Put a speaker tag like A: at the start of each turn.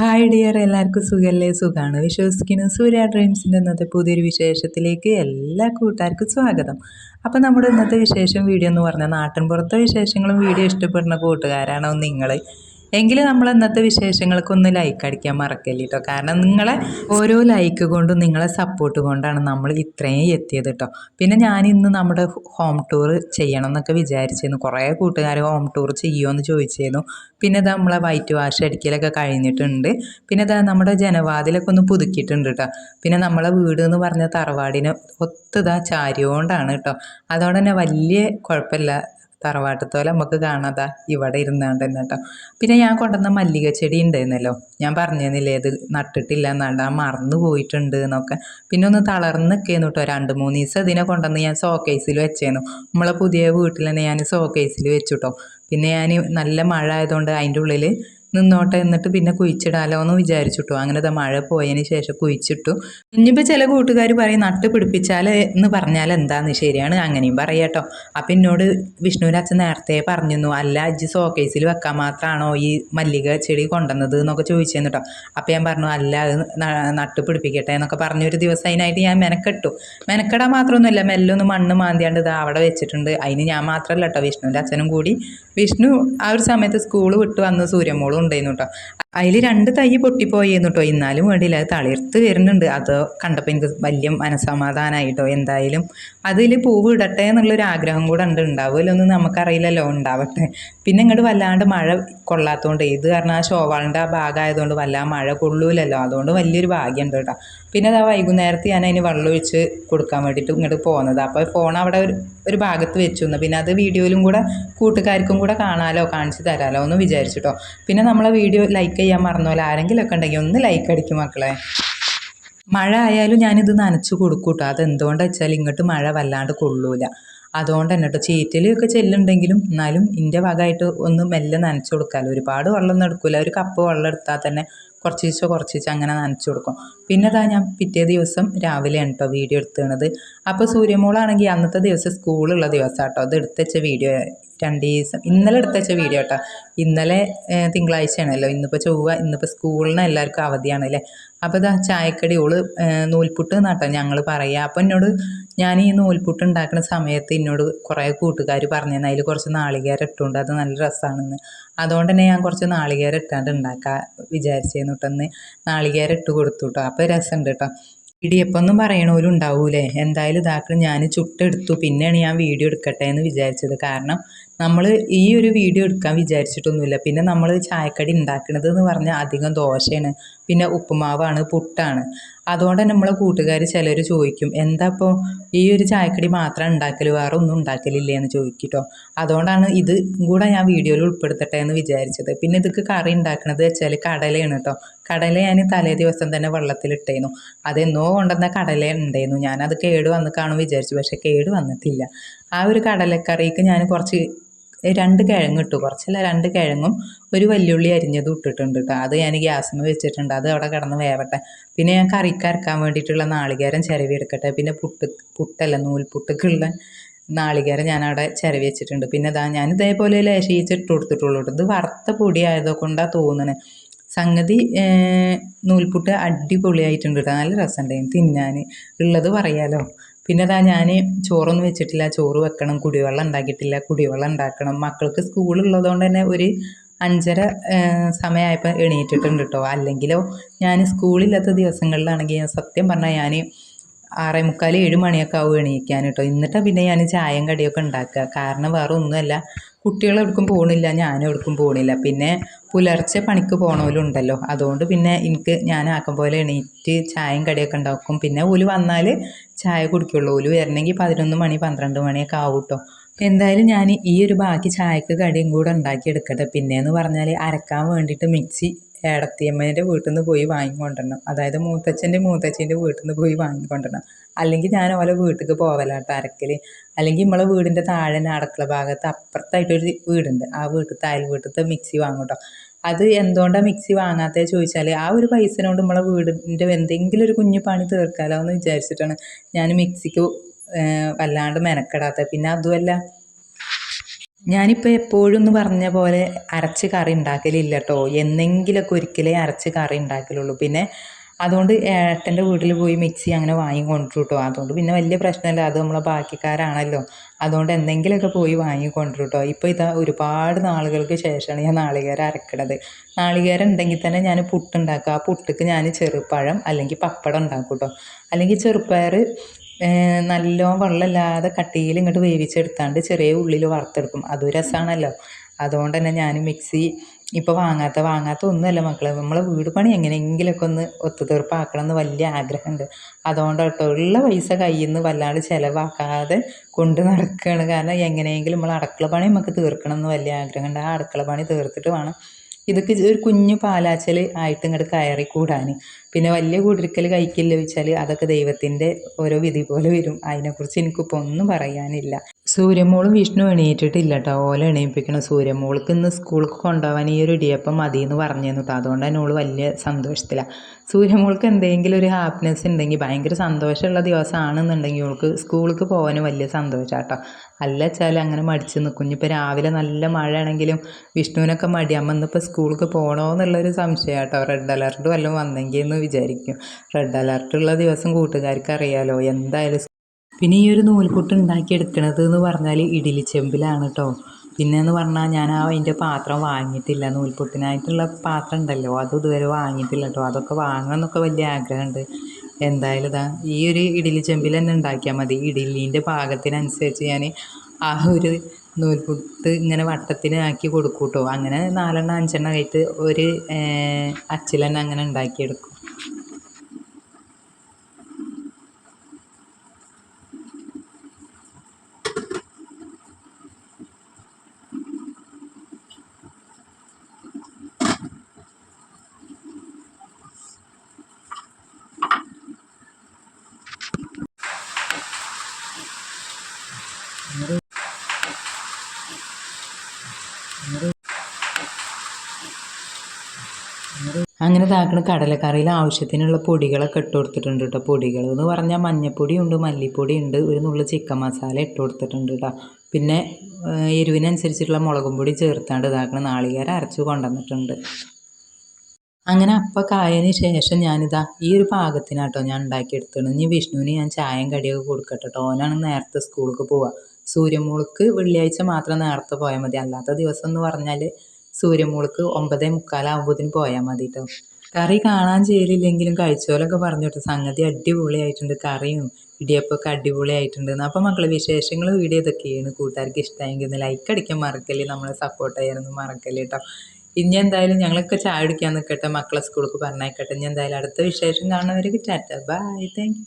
A: Hi dear എല്ലാവർക്കും സുഖമല്ലേ സുഖമാണ് വിശ്വസിക്കുന്നു. സൂര്യ ഡ്രീംസിന്റെ ഇന്നത്തെ പുതിയൊരു വിശേഷത്തിലേക്ക് എല്ലാ കൂട്ടുകാർക്കും സ്വാഗതം. അപ്പോൾ നമ്മുടെ ഇന്നത്തെ വിശേഷം വീഡിയോ എന്ന് പറഞ്ഞാൽ നാട്ടിൻ പുറത്തെ വിശേഷങ്ങളും വീഡിയോ ഇഷ്ടപ്പെടുന്ന കൂട്ടുകാരാണോ നിങ്ങൾ എങ്കിൽ നമ്മൾ ഇന്നത്തെ വിശേഷങ്ങൾക്കൊന്ന് ലൈക്ക് അടിക്കാൻ മറക്കല്ല കേട്ടോ കാരണം നിങ്ങളെ ഓരോ ലൈക്ക് കൊണ്ടും നിങ്ങളെ സപ്പോർട്ട് കൊണ്ടാണ് നമ്മൾ ഇത്രയും എത്തിയത് കേട്ടോ പിന്നെ ഞാൻ ഇന്ന് നമ്മുടെ ഹോം ടൂർ ചെയ്യണം എന്നൊക്കെ വിചാരിച്ചിരുന്നു. കുറേ കൂട്ടുകാർ ഹോം ടൂർ ചെയ്യുമോ എന്ന് ചോദിച്ചിരുന്നു. പിന്നെ ഇത് നമ്മളെ വൈറ്റ് വാഷ് അടിക്കലൊക്കെ കഴിഞ്ഞിട്ടുണ്ട്. പിന്നെ ഇതാ നമ്മുടെ ജനവാതിലൊക്കെ ഒന്ന് പുതുക്കിയിട്ടുണ്ട് കേട്ടോ പിന്നെ നമ്മളെ വീട് എന്ന് പറഞ്ഞ തറവാടിന് ഒത്തുതാ ചാരിയോണ്ടാണ് കേട്ടോ അതുകൊണ്ട് തന്നെ വലിയ കുഴപ്പമില്ല തറവാട്ടത്തോലെ നമുക്ക് കാണാതാ ഇവിടെ ഇരുന്നാണ്ട് തന്നെ കേട്ടോ പിന്നെ ഞാൻ കൊണ്ടുവന്ന മല്ലിക ചെടി ഉണ്ടായിരുന്നല്ലോ ഞാൻ പറഞ്ഞിരുന്നില്ലേ ഇത് നട്ടിട്ടില്ല എന്നാണ്ട് ആ മറന്നു പോയിട്ടുണ്ട് എന്നൊക്കെ. പിന്നെ ഒന്ന് തളർന്ന് നിൽക്കുന്നു കേട്ടോ രണ്ട് മൂന്ന് ദിവസം ഇതിനെ കൊണ്ടുവന്ന് ഞാൻ സോക്കേസിൽ വെച്ചേന്നു. നമ്മളെ പുതിയ വീട്ടിൽ തന്നെ ഞാൻ സോക്കേസിൽ വെച്ചു കേട്ടോ പിന്നെ ഞാൻ നല്ല മഴ ആയതുകൊണ്ട് അതിന്റെ ഉള്ളിൽ നിന്നോട്ടെ എന്നിട്ട് പിന്നെ കുഴിച്ചിടാലോ എന്ന് വിചാരിച്ചിട്ടു. അങ്ങനെ ദാ മഴ പോയതിന് ശേഷം കുഴിച്ചിട്ടു. ഇനിയിപ്പോൾ ചില കൂട്ടുകാർ പറയും നട്ട് പിടിപ്പിച്ചാൽ എന്ന് പറഞ്ഞാൽ എന്താന്ന്? ശരിയാണ് അങ്ങനെയും പറയാട്ടോ. അപ്പം എന്നോട് വിഷ്ണുവിന്റെ അച്ഛൻ നേരത്തെ പറഞ്ഞിരുന്നു അല്ല അജ്ജ് സോക്കേസിൽ വെക്കാൻ മാത്രമാണോ ഈ മല്ലിക ചെടി കൊണ്ടുവന്നത്? എന്നൊക്കെ ചോദിച്ചിരുന്നു കേട്ടോ അപ്പം ഞാൻ പറഞ്ഞു അല്ല അത് നട്ട് പിടിപ്പിക്കട്ടെ എന്നൊക്കെ പറഞ്ഞ ഒരു ദിവസം അതിനായിട്ട് ഞാൻ മെനക്കെട്ടു. മെനക്കെടാൻ മാത്രമൊന്നുമില്ല മെല്ലൊന്ന് മണ്ണ് മാന്തിയാണ്ട് ഇത് അവിടെ വെച്ചിട്ടുണ്ട്. അതിന് ഞാൻ മാത്രമല്ല കേട്ടോ വിഷ്ണുവിന്റെ അച്ഛനും കൂടി. വിഷ്ണു ആ ഒരു സമയത്ത് സ്കൂൾ വിട്ട് വന്ന് സൂര്യമോളും ഉണ്ടായിരുന്നു കേട്ടോ അതിൽ രണ്ട് തൈ പൊട്ടിപ്പോയിരുന്നു കേട്ടോ എന്നാലും വേണ്ടിയില്ല അത് തളിർത്ത് വരുന്നുണ്ട്. അത് കണ്ടപ്പോൾ എനിക്ക് വലിയ മനസമാധാനമായിട്ടോ എന്തായാലും. അതിൽ പൂവ് ഇടട്ടെ എന്നുള്ളൊരു ആഗ്രഹം കൂടെ ഉണ്ട്. ഉണ്ടാവുമല്ലോ എന്ന് നമുക്കറിയില്ലല്ലോ ഉണ്ടാവട്ടെ. പിന്നെ ഇങ്ങോട്ട് വല്ലാണ്ട് മഴ കൊള്ളാത്തതുകൊണ്ട് ഇത് കാരണം ആ ഷോവാളിന്റെ ആ ഭാഗമായതുകൊണ്ട് വല്ലാ മഴ കൊള്ളൂലല്ലോ. അതുകൊണ്ട് വലിയൊരു ഭാഗ്യമുണ്ട് കേട്ടോ പിന്നെ അതാ വൈകുന്നേരത്ത് ഞാൻ അതിന് വെള്ളമൊഴിച്ച് കൊടുക്കാൻ വേണ്ടിയിട്ട് ഇങ്ങോട്ട് പോകുന്നത് അപ്പോൾ ഫോൺ അവിടെ ഒരു ഒരു ഭാഗത്ത് വെച്ചു. പിന്നെ അത് വീഡിയോയിലും കൂടെ കൂട്ടുകാർക്കും കൂടെ കാണാലോ കാണിച്ചു തരാലോ എന്ന് വിചാരിച്ചിട്ടോ പിന്നെ നമ്മളെ വീഡിയോ ലൈക്ക് ചെയ്യാൻ മറന്നോലെ? ആരെങ്കിലുമൊക്കെ ഉണ്ടെങ്കിൽ ഒന്ന് ലൈക്ക് അടിക്കും മക്കളെ. മഴ ആയാലും ഞാനിത് നനച്ച് കൊടുക്കും കേട്ടോ അതെന്തുകൊണ്ടാ വെച്ചാൽ ഇങ്ങോട്ട് മഴ വല്ലാണ്ട് കൊള്ളൂല. അതുകൊണ്ട് തന്നെ കേട്ടോ ചീറ്റലൊക്കെ ചെല്ലുണ്ടെങ്കിലും എന്നാലും എന്റെ ഭാഗമായിട്ട് ഒന്ന് മെല്ലെ നനച്ചു കൊടുക്കാമല്ലോ ഒരുപാട് വെള്ളം ഒന്നും എടുക്കില്ല ഒരു കപ്പ് വെള്ളം എടുത്താൽ തന്നെ കുറച്ചീച്ചോ ദിവസം അങ്ങനെ നനച്ചു കൊടുക്കും. പിന്നെ ഇതാ ഞാൻ പിറ്റേ ദിവസം രാവിലെയാണ് കേട്ടോ വീഡിയോ എടുത്തത് അപ്പോൾ സൂര്യമോളാണെങ്കിൽ അന്നത്തെ ദിവസം സ്കൂളുള്ള ദിവസം കേട്ടോ അത് എടുത്തുവെച്ച വീഡിയോ രണ്ട് ദിവസം ഇന്നലെ എടുത്തുവെച്ച വീഡിയോ കേട്ടോ ഇന്നലെ തിങ്കളാഴ്ച തിങ്കളാഴ്ചയാണല്ലോ. ഇന്നിപ്പോൾ ചൊവ്വ ഇന്നിപ്പോൾ സ്കൂളിന് എല്ലാവർക്കും അവധിയാണല്ലേ. അപ്പോൾ ഇതാ ചായക്കടി ഓൾ നൂൽപുട്ട് എന്നാട്ടോ ഞങ്ങൾ പറയുക അപ്പോൾ എന്നോട് ഞാൻ ഈ നൂൽപുട്ട് ഉണ്ടാക്കുന്ന സമയത്ത് എന്നോട് കുറേ കൂട്ടുകാർ പറഞ്ഞു തന്നെ അതിൽ കുറച്ച് നാളികേരം ഇട്ടുകൊണ്ട് അത് നല്ല രസമാണെന്ന് അതുകൊണ്ട് തന്നെ ഞാൻ കുറച്ച് നാളികേരം ഇട്ടാണ്ട് ഉണ്ടാക്കാൻ വിചാരിച്ചിരുന്നു കേട്ടോ നാളികേരം ഇട്ട് കൊടുത്തു കേട്ടോ അപ്പോൾ രസമുണ്ട് കേട്ടോ ഇടിയപ്പം എന്നും പറയണോലും ഉണ്ടാവൂലേ എന്തായാലും ഇതാക്കണം ഞാൻ ചുട്ടെടുത്തു. പിന്നെയാണ് ഞാൻ വീഡിയോ എടുക്കട്ടെ എന്ന് വിചാരിച്ചത്. കാരണം നമ്മൾ ഈ ഒരു വീഡിയോ എടുക്കാൻ വിചാരിച്ചിട്ടൊന്നുമില്ല. പിന്നെ നമ്മൾ ചായക്കടി ഉണ്ടാക്കുന്നത് എന്ന് പറഞ്ഞാൽ അധികം ദോശയാണ് പിന്നെ ഉപ്പുമാവാണ് പുട്ടാണ്. അതുകൊണ്ട് തന്നെ നമ്മളെ കൂട്ടുകാർ ചിലർ ചോദിക്കും എന്താ ഇപ്പോൾ ഈ ഒരു ചായക്കടി മാത്രം ഉണ്ടാക്കൽ വേറെ ഒന്നും ഉണ്ടാക്കലില്ലേ? എന്ന് ചോദിക്കട്ടോ. അതുകൊണ്ടാണ് ഇത് കൂടെ ഞാൻ വീഡിയോയിൽ ഉൾപ്പെടുത്തട്ടെ എന്ന് വിചാരിച്ചത്. പിന്നെ ഇതൊക്കെ കറി ഉണ്ടാക്കുന്നത് വെച്ചാൽ കടലയാണ് കേട്ടോ കടല ഞാൻ തലേ ദിവസം തന്നെ വെള്ളത്തിലിട്ടേന്നു അതെന്നോ കൊണ്ടുവന്ന കടല ഉണ്ടായിരുന്നു ഞാനത് കേട് വന്ന് കാണും വിചാരിച്ചു പക്ഷേ കേട് വന്നിട്ടില്ല. ആ ഒരു കടലക്കറിക്ക് ഞാൻ കുറച്ച് രണ്ട് കിഴങ്ങ് ഇട്ടു. കുറച്ചല്ല രണ്ട് കിഴങ്ങും ഒരു വല്യുള്ളി അരിഞ്ഞതും ഇട്ടിട്ടുണ്ട് കേട്ടോ അത് ഞാൻ ഗ്യാസിന് വെച്ചിട്ടുണ്ട്. അത് അവിടെ കിടന്ന് വേവട്ടെ. പിന്നെ ഞാൻ കറിക്ക് അരക്കാൻ വേണ്ടിയിട്ടുള്ള നാളികേരം ചിരവി എടുക്കട്ടെ. പിന്നെ പുട്ട് പുട്ടല്ല നൂൽപുട്ടക്കുള്ള നാളികേരം ഞാൻ അവിടെ ചിരവി വെച്ചിട്ടുണ്ട്. പിന്നെ ഇതാ ഞാൻ ഇതേപോലെ ലേശയിച്ച് ഇട്ട് കൊടുത്തിട്ടുള്ളൂ. ഇത് വറുത്ത പൊടി ആയതുകൊണ്ടാണ് തോന്നുന്നത് സംഗതി നൂൽപുട്ട് അടിപൊളിയായിട്ടുണ്ട് കേട്ടോ നല്ല രസമുണ്ടായിരുന്നു തിന്നാൻ ഉള്ളത് പറയാലോ? പിന്നെ അതാ ഞാൻ ചോറൊന്നും വെച്ചിട്ടില്ല. ചോറ് വെക്കണം കുടിവെള്ളം ഉണ്ടാക്കിയിട്ടില്ല. കുടിവെള്ളം ഉണ്ടാക്കണം. മക്കൾക്ക് സ്കൂളുള്ളതുകൊണ്ട് തന്നെ ഒരു അഞ്ചര സമയമായപ്പോൾ എണീറ്റിട്ടുണ്ട് കേട്ടോ അല്ലെങ്കിലോ ഞാൻ സ്കൂളില്ലാത്ത ദിവസങ്ങളിലാണെങ്കിൽ ഞാൻ സത്യം പറഞ്ഞാൽ ഞാൻ ആറേ മുക്കാൽ ഏഴ് മണിയൊക്കെ ആവും എണീക്കാൻ കേട്ടോ. എന്നിട്ടാണ് പിന്നെ ഞാൻ ചായയും കടിയൊക്കെ ഉണ്ടാക്കുക. കാരണം വേറെ ഒന്നുമല്ല. കുട്ടികൾ എവിടേക്കും പോകണില്ല ഞാനും എവിടേക്കും പോകണില്ല പിന്നെ പുലർച്ചെ പണിക്ക് പോകണമല്ലോ അതുകൊണ്ട് പിന്നെ എനിക്ക് ഞാൻ ആക്കം പോലെ എണീറ്റ് ചായയും കടിയൊക്കെ ഉണ്ടാക്കും. പിന്നെ ഓൽ വന്നാൽ ചായ കുടിക്കുള്ളൂ. ഓൽ വരണമെങ്കിൽ പതിനൊന്ന് മണി പന്ത്രണ്ട് മണിയൊക്കെ ആവും കേട്ടോ. എന്തായാലും ഞാൻ ഈ ഒരു ബാക്കി ചായക്ക് കടിയും കൂടെ ഉണ്ടാക്കി എടുക്കട്ടെ പിന്നെയെന്ന് പറഞ്ഞാൽ അരക്കാൻ വേണ്ടിയിട്ട് മിക്സി ഏടത്തിയമ്മേന്റെ വീട്ടിൽ നിന്ന് പോയി വാങ്ങിക്കൊണ്ടിരണം. അതായത് മൂത്തച്ഛന്റെ മൂത്തച്ഛന്റെ വീട്ടിൽ നിന്ന് പോയി വാങ്ങിക്കൊണ്ടിരണം. അല്ലെങ്കിൽ ഞാൻ ഓലെ വീട്ടിലേക്ക് പോവലാട്ടോ അരക്കൽ അല്ലെങ്കിൽ നമ്മളെ വീടിന്റെ താഴെ അടക്കള ഭാഗത്ത് അപ്പുറത്തായിട്ടൊരു വീടുണ്ട്. ആ വീട്ടിലത്തെ അയൽ വീട്ടിലത്തെ മിക്സി വാങ്ങും കേട്ടോ അത് എന്തുകൊണ്ടാണ് മിക്സി വാങ്ങാത്തത് ചോദിച്ചാൽ ആ ഒരു പൈസ കൊണ്ട് നമ്മളെ വീടിന്റെ എന്തെങ്കിലും ഒരു കുഞ്ഞു പണി തീർക്കാലോ എന്ന് വിചാരിച്ചിട്ടാണ് ഞാൻ മിക്സിക്ക് വല്ലാണ്ട് മെനക്കെടാത്ത. പിന്നെ അതുമല്ല ഞാനിപ്പോൾ എപ്പോഴും എന്ന് പറഞ്ഞ പോലെ അരച്ച് കറി ഉണ്ടാക്കലില്ല കേട്ടോ എന്നെങ്കിലൊക്കെ ഒരിക്കലേ അരച്ച് കറി ഉണ്ടാക്കലുള്ളൂ. പിന്നെ അതുകൊണ്ട് ഏട്ടന്റെ വീട്ടിൽ പോയി മിക്സി അങ്ങനെ വാങ്ങി കൊണ്ടുവരും കേട്ടോ അതുകൊണ്ട് പിന്നെ വലിയ പ്രശ്നമില്ല അത് നമ്മളെ ബാക്കിക്കാരാണല്ലോ. അതുകൊണ്ട് എന്തെങ്കിലുമൊക്കെ പോയി വാങ്ങി കൊണ്ടുവരും കേട്ടോ ഇപ്പോൾ ഇതാ ഒരുപാട് നാളുകൾക്ക് ശേഷമാണ് ഞാൻ നാളികേരം അരക്കണത്. നാളികേരം ഉണ്ടെങ്കിൽ തന്നെ ഞാൻ പുട്ടുണ്ടാക്കുക ആ പുട്ടുക്ക് ഞാൻ ചെറുപ്പഴം അല്ലെങ്കിൽ പപ്പടം ഉണ്ടാക്കും കേട്ടോ അല്ലെങ്കിൽ ചെറുപ്പയർ നല്ലോണം വെള്ളമില്ലാതെ കട്ടിയിൽ ഇങ്ങോട്ട് വേവിച്ചെടുത്താണ്ട് ചെറിയ ഉള്ളിൽ വറുത്തെടുക്കും. അതും രസമാണല്ലോ അതുകൊണ്ട് തന്നെ ഞാൻ മിക്സി ഇപ്പോൾ വാങ്ങാത്ത വാങ്ങാത്ത ഒന്നുമല്ല മക്കളെ. നമ്മളെ വീട് പണി എങ്ങനെയെങ്കിലുമൊക്കെ ഒന്ന് ഒത്തുതീർപ്പാക്കണം എന്ന് വലിയ ആഗ്രഹമുണ്ട് അതുകൊണ്ട് കേട്ടോ ഉള്ള പൈസ കയ്യിൽ നിന്ന് വല്ലാണ്ട് ചിലവാക്കാതെ കൊണ്ട് നടക്കുകയാണ് കാരണം എങ്ങനെയെങ്കിലും നമ്മൾ അടുക്കള പണി നമുക്ക് തീർക്കണം എന്ന് വലിയ ആഗ്രഹമുണ്ട് ആ അടുക്കള പണി തീർത്തിട്ട് വേണം ഇതൊക്കെ ഒരു കുഞ്ഞു പാലാച്ചൽ ആയിട്ട് ഇങ്ങോട്ട് കയറി കൂടാൻ പിന്നെ വലിയ കുടിരിക്കൽ കഴിക്കില്ല വെച്ചാൽ അതൊക്കെ ദൈവത്തിന്റെ ഓരോ വിധി പോലെ വരും. അതിനെക്കുറിച്ച് എനിക്കിപ്പോൾ ഒന്നും പറയാനില്ല. സൂര്യമോളും വിഷ്ണു എണീറ്റിട്ടില്ല കേട്ടോ ഓല എണീപ്പിക്കണം. സൂര്യമോൾക്ക് ഇന്ന് സ്കൂൾക്ക് കൊണ്ടുപോകാൻ ഈ ഒരു ഇടിയപ്പം മതി എന്ന് പറഞ്ഞിരുന്നു കേട്ടോ അതുകൊണ്ട് തന്നെ ഓൾ വലിയ സന്തോഷത്തിലാണ് സൂര്യമോൾക്ക് എന്തെങ്കിലും ഒരു ഹാപ്പിനെസ് ഉണ്ടെങ്കിൽ ഭയങ്കര സന്തോഷമുള്ള ദിവസമാണെന്നുണ്ടെങ്കിൽ ഓൾക്ക് സ്കൂൾക്ക് പോകാൻ വലിയ സന്തോഷമാണ് കേട്ടോ അല്ല വെച്ചാൽ അങ്ങനെ മടിച്ച് നിൽക്കും. ഇനിയിപ്പോൾ രാവിലെ നല്ല മഴ ആണെങ്കിലും വിഷ്ണുവിനൊക്കെ മടി. അമ്മ ഇന്നിപ്പോൾ സ്കൂൾക്ക് പോകണോ എന്നുള്ളൊരു സംശയം കേട്ടോ റെഡ് അലർട്ട് വല്ലതും വന്നെങ്കിൽ എന്ന് വിചാരിക്കും. റെഡ് അലർട്ടുള്ള ദിവസം കൂട്ടുകാർക്ക് അറിയാലോ എന്തായാലും പിന്നെ ഈ ഒരു നൂൽപുട്ട് ഉണ്ടാക്കിയെടുക്കണത് എന്ന് പറഞ്ഞാൽ ഇഡ്ഡലി ചെമ്പിലാണ് കേട്ടോ പിന്നെ എന്ന് പറഞ്ഞാൽ ഞാൻ ആ അതിന്റെ പാത്രം വാങ്ങിയിട്ടില്ല. നൂൽപുട്ടിനായിട്ടുള്ള പാത്രം ഉണ്ടല്ലോ അത് ഇതുവരെ വാങ്ങിയിട്ടില്ല കേട്ടോ അതൊക്കെ വാങ്ങണം എന്നൊക്കെ വലിയ ആഗ്രഹമുണ്ട്. എന്തായാലും ഇതാ ഈ ഒരു ഇഡ്ഡലി ചെമ്പിൽ തന്നെ ഉണ്ടാക്കിയാൽ മതി. ഇഡ്ഡലീന്റെ പാകത്തിനനുസരിച്ച് ഞാൻ ആ ഒരു നൂൽപുട്ട് ഇങ്ങനെ വട്ടത്തിന് ആക്കി കൊടുക്കും കേട്ടോ അങ്ങനെ നാലെണ്ണം അഞ്ചെണ്ണം ആയിട്ട് ഒരു അച്ചിൽ അങ്ങനെ ഉണ്ടാക്കിയെടുക്കും. അങ്ങനെ താക്കണ കടലക്കറിയിൽ ആവശ്യത്തിനുള്ള പൊടികളൊക്കെ ഇട്ട് കൊടുത്തിട്ടുണ്ട് കേട്ടോ പൊടികൾ എന്ന് പറഞ്ഞാൽ മഞ്ഞപ്പൊടി ഉണ്ട് മല്ലിപ്പൊടി ഉണ്ട് ഒരു നുള്ളു ചിക്കൻ മസാല ഇട്ട് കൊടുത്തിട്ടുണ്ട് കേട്ടോ പിന്നെ എരിവിനനുസരിച്ചിട്ടുള്ള മുളകും പൊടി ചേർത്താണ്ട് ഇതാക്കണ. നാളികേര അരച്ച് കൊണ്ടുവന്നിട്ടുണ്ട്. അങ്ങനെ അപ്പം കായതിന് ശേഷം ഞാനിതാ ഈ ഒരു പാകത്തിനാട്ടോ ഞാൻ ഉണ്ടാക്കിയെടുത്തത്. ഇനി വിഷ്ണുവിന് ഞാൻ ചായയും കടിയൊക്കെ കൊടുക്കട്ടെ കേട്ടോ ഓനാണ് നേരത്തെ സ്കൂളിലേക്ക് പോവുക സൂര്യമോൾക്ക് വെള്ളിയാഴ്ച മാത്രം നേരത്തെ പോയാൽ മതി. അല്ലാത്ത ദിവസം എന്ന് പറഞ്ഞാൽ സൂര്യമോൾക്ക് ഒമ്പതേ മുക്കാലാകുമ്പോഴത്തേന് പോയാൽ മതി കേട്ടോ കറി കാണാൻ ചേരില്ലെങ്കിലും കഴിച്ചോലൊക്കെ പറഞ്ഞു കേട്ടോ സംഗതി അടിപൊളിയായിട്ടുണ്ട് കറിയും ഇടിയപ്പൊക്കെ അടിപൊളിയായിട്ടുണ്ട്. അപ്പം മക്കളെ വിശേഷങ്ങൾ വീഡിയോ ഇതൊക്കെയാണ് കൂട്ടുകാർക്ക് ഇഷ്ടമായെങ്കിൽ ഒന്ന് ലൈക്ക് അടിക്കാൻ മറക്കല്ലേ. നമ്മളെ സപ്പോർട്ട് ചെയ്യാനൊന്നും മറക്കല്ലേ കേട്ടോ ഇനി എന്തായാലും ഞങ്ങളൊക്കെ ചായ കുടിക്കാൻ നിൽക്കട്ടെ മക്കളെ സ്കൂളിൽ പറഞ്ഞേക്കട്ടെ ഇനി എന്തായാലും അടുത്ത വിശേഷം കാണുന്നവർക്ക് ടാറ്റ ബൈ താങ്ക്